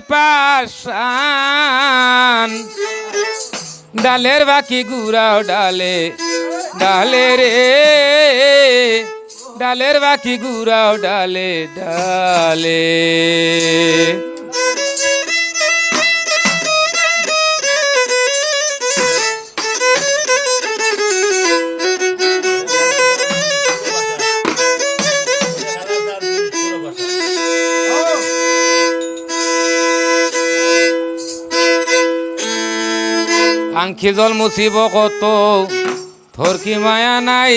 পাশান। ডালের বাকি গুড়াও ডালে ডালে রে। ডালের বাকি গুড়াও ডালে ডালে। আংখি জল মুছিব কত তোর কি মায়া নাই।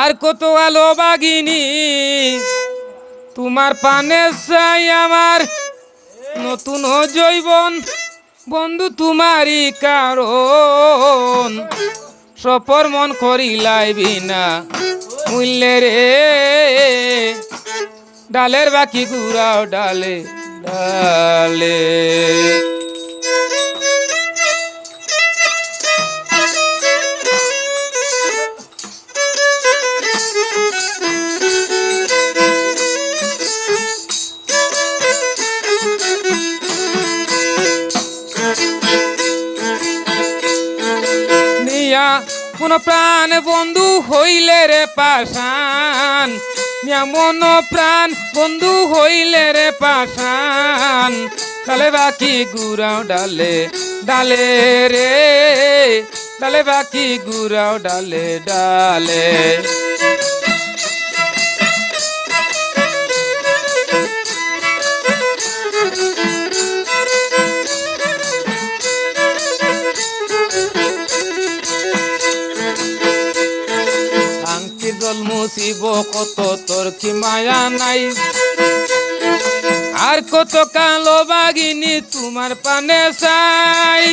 আর কত আলো বাগিনী, তোমার পানে চাই আমার নতুন জৈবন। বন্ধু তোমারই কারণ, সপর মন করিলাই বিনা মূল্যে রে। ডালের বাকি গুড়াও ডালে ডালে। নিয়া কোন প্রাণ বন্ধু হইলে রে পাশান মন প্রাণ বন্ধু হইলে রে পাশান ডালে বাকি গুড়াও ডালে ডালে রে। ডালে বাকি গুড়াও ডালে ডালে। জল মুছিব কত তোর কি মায়া নাই? আর কত কালো বাগিনী তোমার পানে চাই।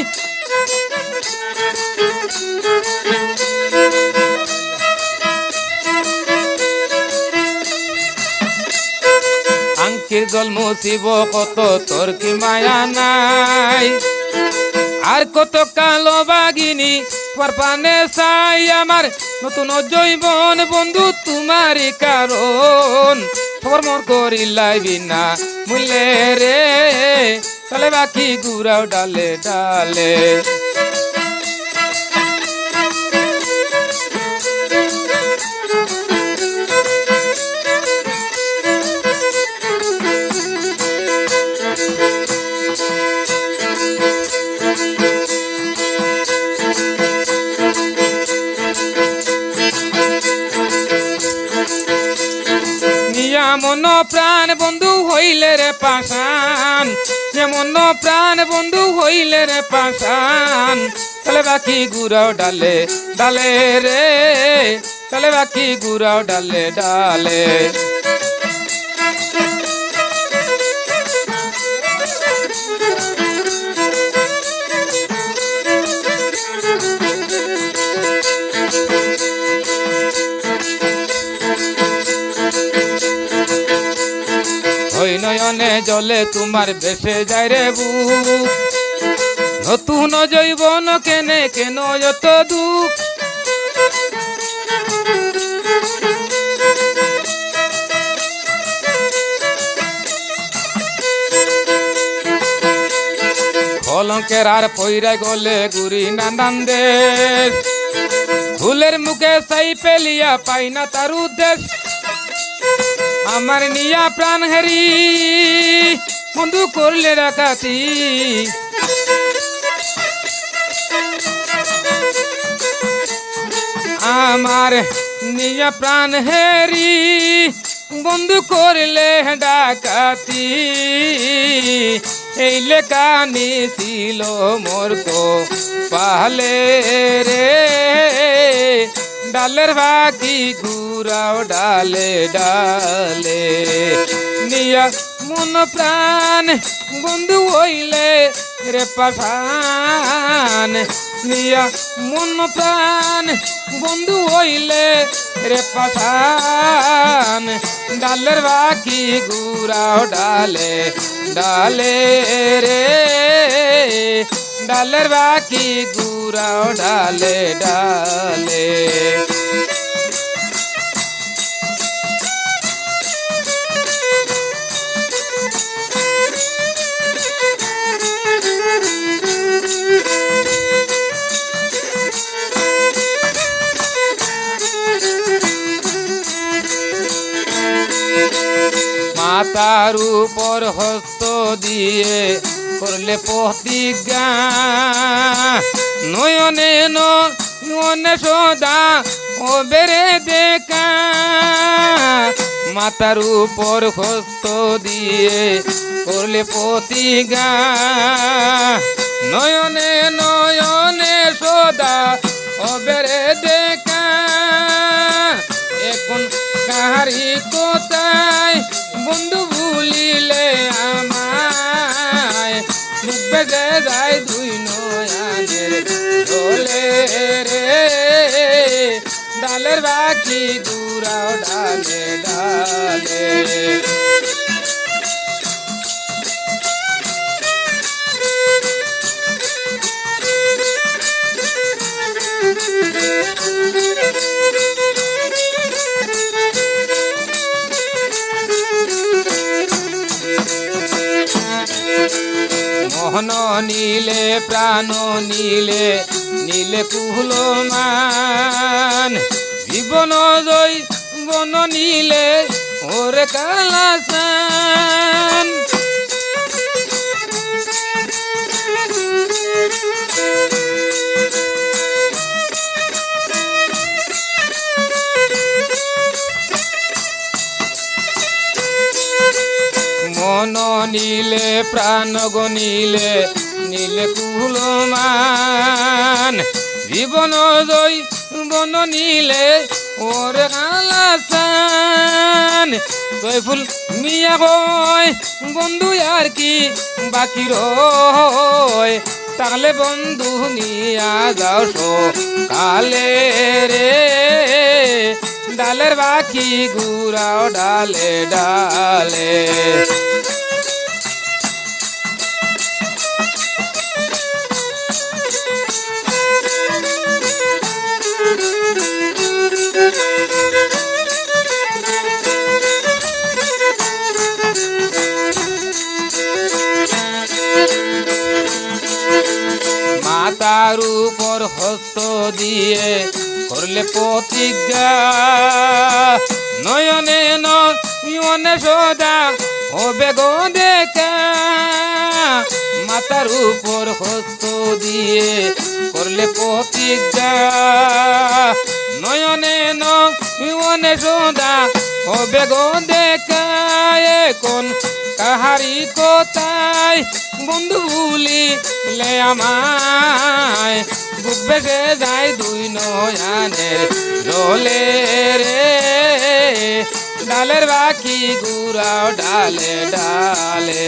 আংটির জল মুছিব কত তোর কি মায়া নাই? আর কত কালো বাগিনী পানে চাই। আমার নতুন জৈবন বন্ধু তোমার কারণ। খবর করি করিলাই বিনা মূল্যে রে। তাহলে বাকি গুড়াও ডালে ডালে। প্রাণ বন্ধু হইলে রে পাশান যেমন প্রাণ বন্ধু হইলে রে পাশান তাহলে বাকি গুড়াও ডালে ডালে রে। তাহলে বাকি গুড়াও ডালে ডালে। জলে তোমার বেসে যায় রে বুক নতুন জৈবন কেনে, কেন যত দুঃখ। কলঙ্কের আর পইরা গলে গুরি নানান দেশ। ফুলের মুখে সাই পেলিয়া পাই না তার উদ্দেশ্য। আমার নিয়া প্রাণ হারি। বন্ধু করলে ডাকাতি। আমার নিয়া প্রাণ হেরি, বন্ধু করলে ডাকাতি। এই লেখানি ছিল মোর তো পাহলে রে। ডালের বাকি ঘুরাও ডালে ডালে নিয়া মন প্রাণ, বন্ধু হইলে রে পাঠান। নিয়া মন প্রাণ, বন্ধু হইলে রে পাঠান। ডালের বাকি ঘুরাও ডালে ডালে রে। ডালের বাকি ঘুরাও ডালে ডালে। মাতার উপর হস্ত দিয়ে করলে প্রতিজ্ঞা। নয়নে নয়নে সদা ও বেড়ে দেখা। মাতার উপর হস্ত দিয়ে করলে প্রতিজ্ঞা। নয়নে নয়নে সদা ও বেড়ে দূরাও ডালে ডালে। নীলে প্রাণ নীলে নীলে কুহল মান জীবন জয় বন নীলে ওরে কালাসান মন নীলে প্রাণ গনিলে নীলে কুলমান। জীবন জয় বন নীলে ওরে আলাসান। তই ফুল মিয়া কয়, বন্ধু আর কি বাকি রয়? তাহলে বন্ধু নিয়া যাও কালে রে। ডালের বাকি গুড়াও ডালে ডালে। মাতার উপর হস্ত দিয়ে করলে প্রতিজ্ঞা। নয়নে নয়নে সদা হবে গো দেখা। মাতার উপর হস্ত দিয়ে করলে প্রতিজ্ঞা। নয়নে নয়নে সদা হবে গো দেখা। এখন কাহারি কোথায়? বন্ধু ভুলিলে আমায়। বুক বেসে যায় দুই নয়ানের ডোলে রে। ডালের বাকি গুড়াও ডালে ডালে।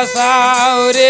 I saw it.